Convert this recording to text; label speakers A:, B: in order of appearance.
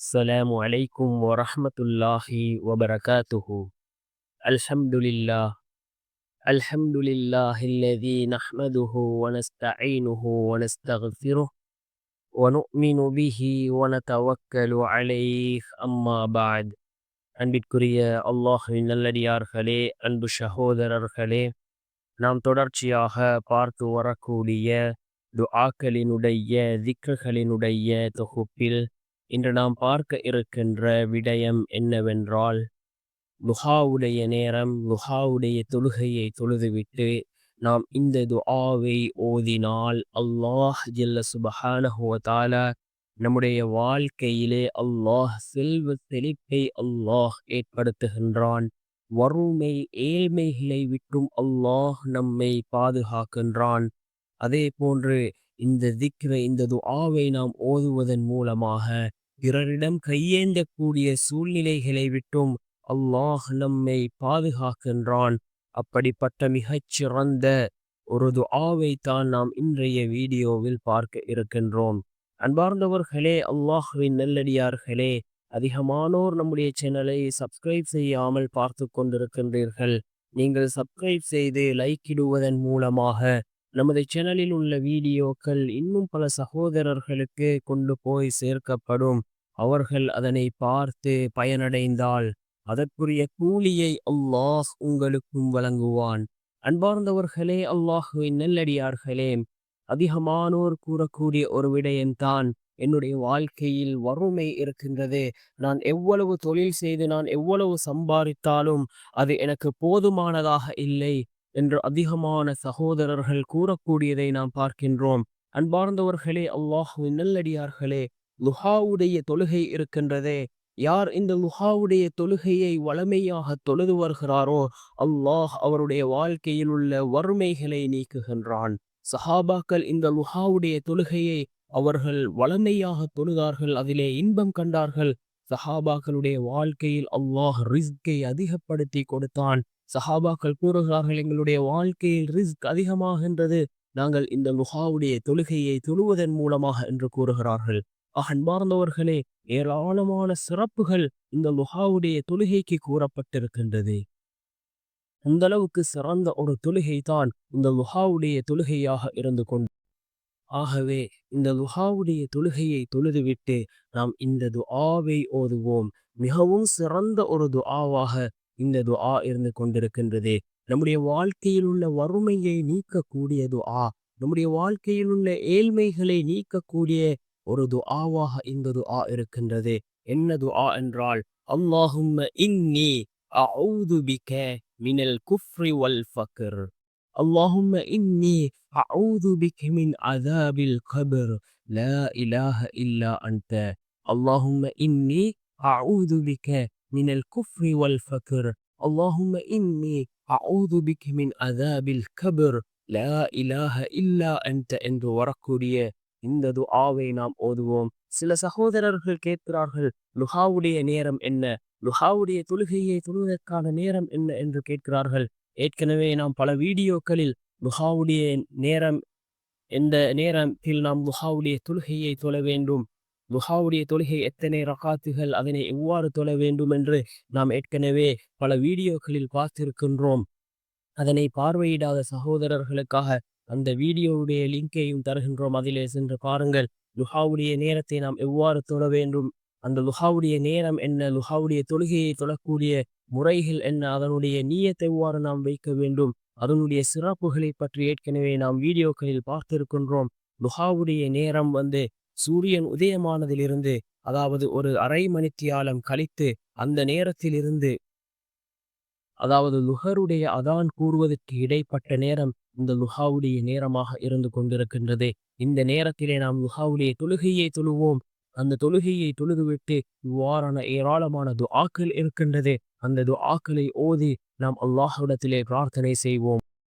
A: السلام عليكم ورحمة الله وبركاته الحمد لله الحمد لله الذي نحمده ونستعينه ونستغفره ونؤمن به ونتوكل عليه أما بعد அன்பிற்குரிய அல்லாஹுவின் நல்லடியார்களே அன்பு சகோதரர்களே நாம் தொடர்ச்சியாக பார்த்து வரக்கூடிய துஆக்களினுடைய திக்ருகளினுடைய தொகுப்பில் இன்று நாம் பார்க்க இருக்கின்ற விடயம் என்னவென்றால் லுஹாவுடைய நேரம் லுஹாவுடைய தொழுகையை தொழுதுவிட்டு நாம் இந்த துஆவை ஓதினால் அல்லாஹ் ஜில்ல சுபஹானஹுவதாலா நம்முடைய வாழ்க்கையிலே அல்லாஹ் செல்வ செழிப்பை அல்லாஹ் ஏற்படுத்துகின்றான். வறுமை ஏழ்மைகளை விட்டும் அல்லாஹ் நம்மை பாதுகாக்கின்றான். அதே போன்று இந்த திக்ரை இந்த துஆவை நாம் ஓதுவதன் மூலமாக பிறரிடம் கையேந்தக்கூடிய சூழ்நிலைகளை விட்டும் அல்லாஹ் நம்மை பாதுகாக்கின்றான். அப்படிப்பட்ட மிகச்சிறந்த ஒரு துஆவை தான் நாம் இன்றைய வீடியோவில் பார்க்க இருக்கின்றோம். அன்பார்ந்தவர்களே அல்லாஹுவின் நல்லடியார்களே அதிகமானோர் நம்முடைய சேனலை சப்ஸ்கிரைப் செய்யாமல் பார்த்து கொண்டிருக்கின்றீர்கள். நீங்கள் சப்ஸ்கிரைப் செய்து லைக் இடுவதன் மூலமாக நமது சேனலில் உள்ள வீடியோக்கள் இன்னும் பல சகோதரர்களுக்கு கொண்டு போய் சேர்க்கப்படும். அவர்கள் அதனை பார்த்து பயனடைந்தால் அதற்குரிய கூலியை அல்லாஹ் உங்களுக்கும் வழங்குவான். அன்பார்ந்தவர்களே அல்லாஹுவின் நல்லடியார்களே அதிகமானோர் கூறக்கூடிய ஒரு விடயம்தான் என்னுடைய வாழ்க்கையில் வறுமை இருக்கின்றது. நான் எவ்வளவு தொழில் செய்து நான் எவ்வளவு சம்பாதித்தாலும் அது எனக்கு போதுமானதாக இல்லை. என்று அதிகமான சகோதரர்கள் கூறக்கூடியதை நாம் பார்க்கின்றோம். அன்பார்ந்தவர்களே அல்லாஹுவின் நல்லடியார்களே லுஹாவுடைய தொழுகை இருக்கின்றதே. யார் இந்த லுஹாவுடைய தொழுகையை வளமையாக தொழுது வருகிறாரோ அல்லாஹ் அவருடைய வாழ்க்கையில் உள்ள வறுமைகளை நீக்குகின்றான். சஹாபாக்கள் இந்த லுஹாவுடைய தொழுகையை அவர்கள் வளமையாக தொழுதார்கள் அதிலே இன்பம் கண்டார்கள். சஹாபாக்களுடைய வாழ்க்கையில் அல்லாஹ் ரிஸ்கை அதிகப்படுத்தி கொடுத்தான். சஹாபாக்கள் கூறுகிறார்கள் எங்களுடைய வாழ்க்கையில் ரிஸ்க் அதிகமாகின்றது. நாங்கள் இந்த முகாவுடைய தொழுகையை தொழுவதன் மூலமாக என்று கூறுகிறார்கள். அன்பார்ந்தவர்களே ஏராளமான சிறப்புகள் இந்த லுஹாவுடைய தொழுகைக்கு கூறப்பட்டிருக்கின்றது. அந்த அளவுக்கு சிறந்த ஒரு தொழுகை தான் இந்த லுஹாவுடைய தொழுகையாக இருந்து கொண்டு ஆகவே இந்த லுஹாவுடைய தொழுகையை தொழுதுவிட்டு நாம் இந்த துஆவை ஓதுவோம். மிகவும் சிறந்த ஒரு துஆவாக இந்த துஆ இருந்து கொண்டிருக்கின்றது நம்முடைய வாழ்க்கையில் உள்ள வறுமையை நீக்கக்கூடிய துஆ நம்முடைய வாழ்க்கையில் உள்ள ஏழ்மைகளை நீக்கக்கூடிய ஒரு துஆவாக இந்த துஆ இருக்கின்றது என்ன துஆ என்றால் அல்லாஹும்ம இன்னி அஊது பிக மினல் குஃப்ரி வல் ஃபக்ர் اللهم إني أعوذ بك من عذاب القبر لا إله إلا أنت اللهم إني أعوذ بك من الكفر والفقر اللهم إني أعوذ بك من عذاب الكبر لا إله إلا أنت என்று வரக்கூடிய இந்த துஆவை நாம் ஓதுவோம் சில சகோதரர்கள் கேட்கிறார்கள் லுஹாவுடைய நேரம் என்ன லுஹாவுடைய தொழுகையை தொழுவதற்கான நேரம் என்ன என்று கேட்கிறார்கள் ஏற்கனவே நாம் பல வீடியோக்களில் லுஹாவுடைய நேரம் எந்த நேரத்தில் நாம் லுஹாவுடைய தொழுகையை தொழ வேண்டும் துஹாவுடைய தொழுகை எத்தனை ரகாத்துகள் அதனை எவ்வாறு தொழ வேண்டும் என்று நாம் ஏற்கனவே பல வீடியோக்களில் பார்த்திருக்கின்றோம். அதனை பார்வையிடாத சகோதரர்களுக்காக அந்த வீடியோவுடைய லிங்கையும் தருகின்றோம். அதிலே சென்று பாருங்கள் லுஹாவுடைய நேரத்தை நாம் எவ்வாறு தொழ வேண்டும்? அந்த லுஹாவுடைய நேரம் என்ன? லுஹாவுடைய தொழுகையை தொழக்கூடிய முறைகள் என்ன? அதனுடைய நீயத்தை எவ்வாறு நாம் வைக்க வேண்டும்? அதனுடைய சிறப்புகளை பற்றி ஏற்கனவே நாம் வீடியோக்களில் பார்த்திருக்கின்றோம். லுஹாவுடைய நேரம் வந்து சூரியன் உதயமானதிலிருந்து அதாவது ஒரு அரை மணித்தியாலம் கழித்து அந்த நேரத்திலிருந்து அதாவது லுஹருடைய அதான் கூறுவதற்கு இடைப்பட்ட நேரம் இந்த லுஹாவுடைய நேரமாக இருந்து கொண்டிருக்கின்றது. இந்த நேரத்திலே நாம் லுஹாவுடைய தொழுகையை தொழுவோம். அந்த தொழுகையை தொழுதுவிட்டு இவ்வாறான ஏராளமான துஆக்கள் இருக்கின்றது. அந்த துஆக்களை ஓதி நாம் அல்லாஹுடத்திலே பிரார்த்தனை செய்வோம்.